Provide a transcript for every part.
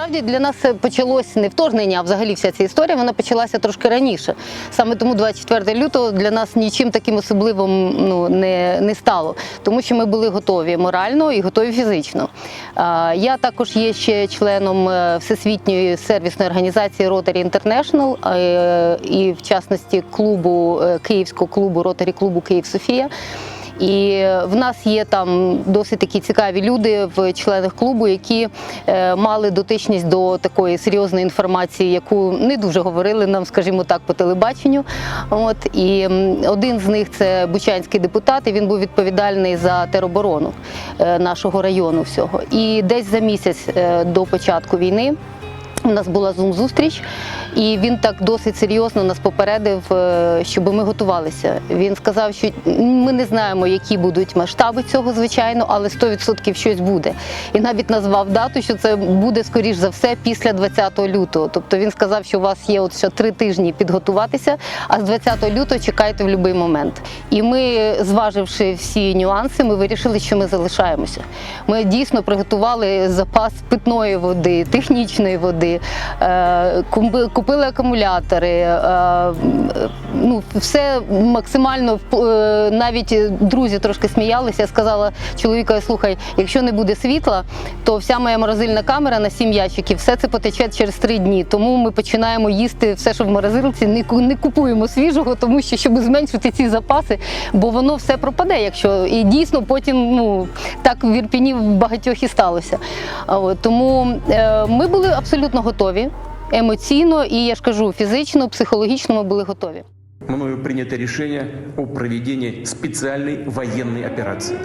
насправді для нас почалось не вторгнення, а взагалі вся ця історія вона почалася трошки раніше. Саме тому 24 лютого для нас нічим таким особливим ну, не, не стало, тому що ми були готові морально і готові фізично. Я також є ще членом е, всесвітньої сервісної організації Rotary International е, і в частності клубу е, київського клубу Rotary клубу Київ Софія. І в нас є там досить такі цікаві люди в членах клубу, які е, мали дотичність до такої серйозної інформації, яку не дуже говорили нам, скажімо так, по телебаченню. От і один з них це бучанський депутат. і Він був відповідальний за тероборону е, нашого району. Всього. І десь за місяць е, до початку війни. У нас була зум-зустріч, і він так досить серйозно нас попередив, е, щоб ми готувалися. Він сказав, що ми не знаємо, які будуть масштаби цього, звичайно, але 100% щось буде. І навіть назвав дату, що це буде скоріш за все після 20 лютого. Тобто він сказав, що у вас є от ще три тижні підготуватися, а з 20 лютого чекайте в будь-який момент. І ми, зваживши всі нюанси, ми вирішили, що ми залишаємося. Ми дійсно приготували запас питної води, технічної води, е, купили акумулятори. е, Ну, все максимально е, навіть друзі трошки сміялися. Я сказала чоловіка: слухай, якщо не буде світла, то вся моя морозильна камера на сім ящиків, все це потече через три дні. Тому ми починаємо їсти все, що в морозилці, не купуємо свіжого, тому що щоб зменшити ці запаси, бо воно все пропаде, якщо і дійсно потім ну так в Ірпіні в багатьох і сталося. Тому ми були абсолютно готові. Емоційно і я ж кажу, фізично, психологічно ми були готові. мною прийнято рішення про проведення спеціальної воєнної операции.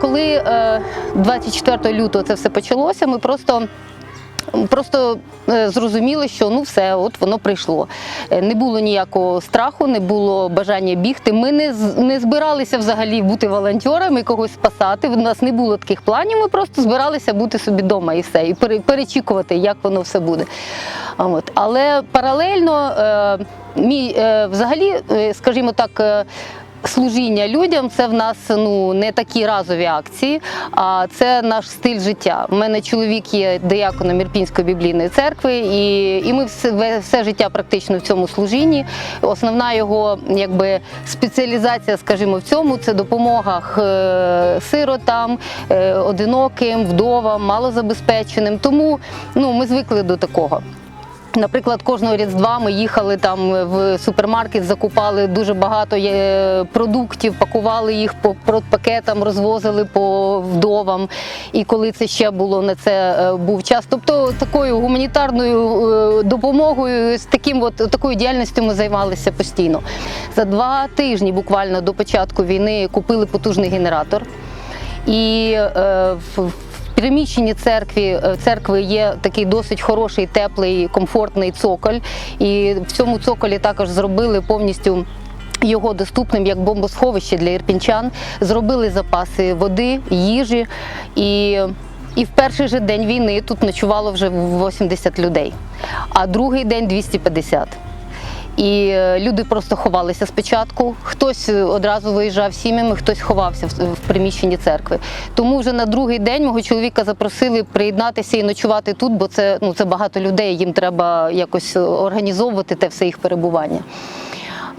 Коли е, 24 лютого це все почалося, ми просто. Просто е, зрозуміли, що ну все, от воно прийшло. Е, Не було ніякого страху, не було бажання бігти. Ми не, не збиралися взагалі бути волонтерами, когось спасати. У нас не було таких планів. Ми просто збиралися бути собі вдома і все, і перечікувати, як воно все буде. От. Але паралельно, е, мій е, взагалі, е, скажімо так. Служіння людям це в нас ну не такі разові акції, а це наш стиль життя. У мене чоловік є дияконом Ірпінської біблійної церкви, і, і ми все, все життя практично в цьому служінні. Основна його якби спеціалізація, скажімо, в цьому це допомога е, сиротам, е, одиноким, вдовам, малозабезпеченим. Тому ну ми звикли до такого. Наприклад, кожного різдва ми їхали там в супермаркет, закупали дуже багато е, продуктів, пакували їх по продпакетам, розвозили по вдовам. І коли це ще було на це е, був час. Тобто такою гуманітарною е, допомогою, з таким от такою діяльністю ми займалися постійно. За два тижні, буквально до початку війни, купили потужний генератор. І в приміщенні церкві е, церкви є такий досить хороший, теплий, комфортний цоколь. І в цьому цоколі також зробили повністю. Його доступним як бомбосховище для ірпінчан, зробили запаси води, їжі, і, і в перший же день війни тут ночувало вже 80 людей, а другий день 250. І е, люди просто ховалися спочатку. Хтось е, одразу виїжджав сім'ями, хтось ховався в, приміщенні церкви. Тому вже на другий день мого чоловіка запросили приєднатися і ночувати тут, бо це ну це багато людей. Їм треба якось організовувати те все їх перебування.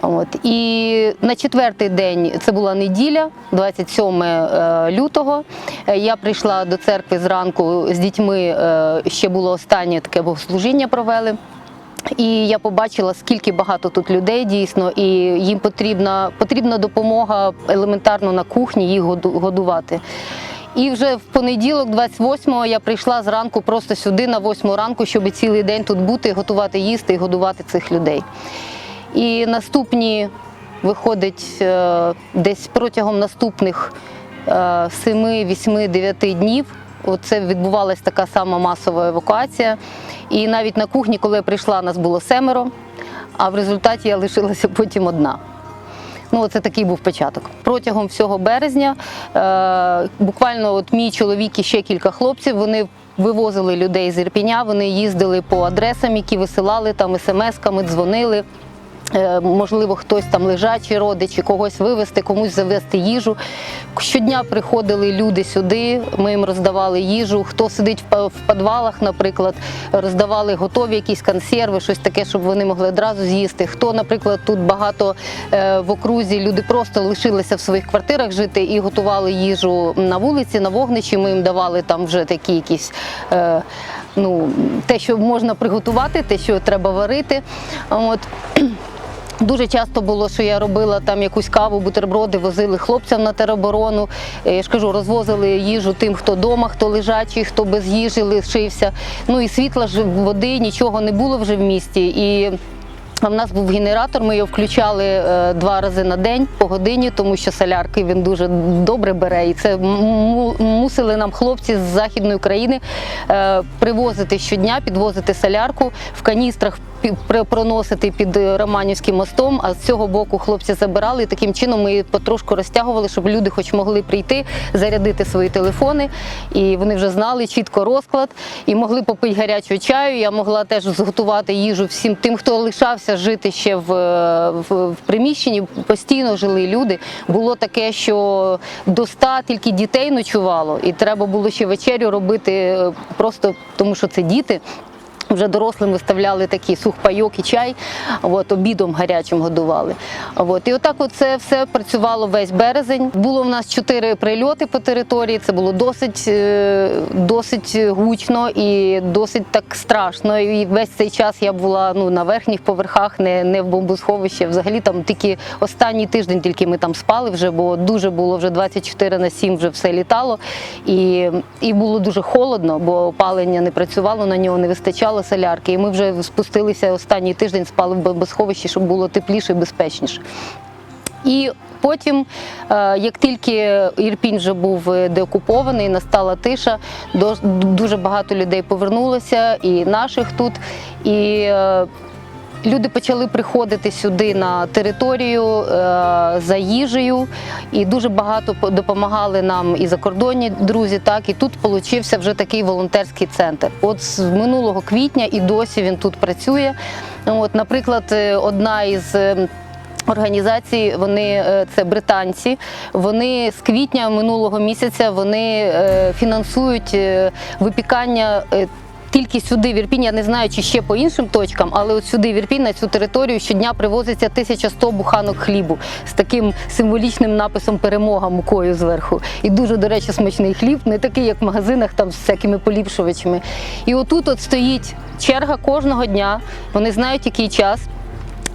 От і на четвертий день це була неділя, 27 е, лютого. Я прийшла до церкви зранку з дітьми. Ще було останнє таке богослужіння провели. І я побачила, скільки багато тут людей дійсно, і їм потрібна, потрібна допомога елементарно на кухні їх годувати. І вже в понеділок, 28-го, я прийшла зранку просто сюди на 8 ранку, щоб цілий день тут бути, готувати їсти і годувати цих людей. І наступні виходить е, десь протягом наступних 7, 8, 9 днів. Оце відбувалася така сама масова евакуація. І навіть на кухні, коли я прийшла, нас було семеро, а в результаті я лишилася потім одна. Ну, це такий був початок. Протягом всього березня е, буквально от мій чоловік і ще кілька хлопців. Вони вивозили людей з Ірпіня. Вони їздили по адресам, які висилали там смс-ками, дзвонили. Е, Можливо, хтось там лежачий родичі, когось вивезти, комусь завести їжу. Щодня приходили люди сюди, ми їм роздавали їжу. Хто сидить в підвалах, наприклад, роздавали готові якісь консерви, щось таке, щоб вони могли одразу з'їсти. Хто, наприклад, тут багато е, в окрузі люди просто лишилися в своїх квартирах жити і готували їжу на вулиці, на вогнищі. Ми їм давали там вже такі якісь. е, Ну, те, що можна приготувати, те, що треба варити. От. Дуже часто було, що я робила там якусь каву, бутерброди, возили хлопцям на тероборону. Е, Я ж кажу, розвозили їжу тим, хто вдома, хто лежачий, хто без їжі лишився. Ну і світла ж води, нічого не було вже в місті. І в нас був генератор, ми його включали е, два рази на день по годині, тому що солярки він дуже добре бере. І це му- мусили нам хлопці з західної України е, привозити щодня, підвозити солярку в каністрах. Проносити під е, Романівським мостом, а з цього боку хлопці забирали. І таким чином ми потрошку розтягували, щоб люди хоч могли прийти, зарядити свої телефони. І вони вже знали чітко розклад і могли попити гарячого чаю. Я могла теж зготувати їжу всім тим, хто лишався жити ще в, в, в приміщенні. Постійно жили люди. Було таке, що до ста тільки дітей ночувало, і треба було ще вечерю робити е, просто тому, що це діти. Вже дорослим виставляли такі сухпайок і чай, от, обідом гарячим годували. От. І отак от це все працювало весь березень. Було в нас чотири прильоти по території. Це було досить, е, досить гучно і досить так страшно. І весь цей час я була ну, на верхніх поверхах, не, не в бомбосховищі. Взагалі там тільки останній тиждень тільки ми там спали вже, бо дуже було вже 24 на 7 вже все літало. І, і було дуже холодно, бо опалення не працювало, на нього не вистачало солярки. І ми вже спустилися останній тиждень, спали в бомбосховищі, щоб було тепліше і безпечніше. І потім, е, як тільки Ірпінь вже був е, деокупований, настала тиша, дуже багато людей повернулося, і наших тут. І е, Люди почали приходити сюди на територію е, за їжею, і дуже багато допомагали нам і закордонні друзі. Так і тут получився вже такий волонтерський центр. От з минулого квітня і досі він тут працює. От, наприклад, е, одна із е, Організації вони це британці. Вони з квітня минулого місяця вони фінансують випікання. Тільки сюди в Ірпінь, я не знаю, чи ще по іншим точкам, але от сюди в Ірпінь, на цю територію щодня привозиться 1100 буханок хлібу з таким символічним написом перемога мукою зверху. І дуже, до речі, смачний хліб, не такий, як в магазинах там з всякими поліпшувачами. І отут от стоїть черга кожного дня. Вони знають, який час.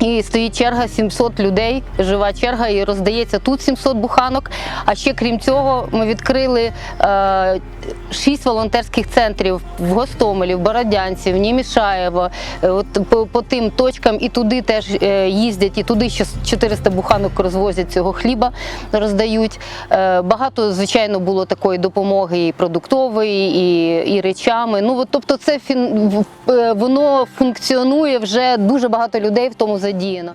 І стоїть черга 700 людей, жива черга, і роздається тут 700 буханок. А ще крім цього, ми відкрили е, волонтерських центрів в Гостомелі, в Бородянці, в Німішаєво. Е, От по, по тим точкам і туди теж е, їздять, і туди ще 400 буханок розвозять цього хліба, роздають. Е, багато, звичайно, було такої допомоги і продуктової, і, і речами. Ну, от, тобто, це фін, е, воно функціонує вже дуже багато людей в тому задіяно.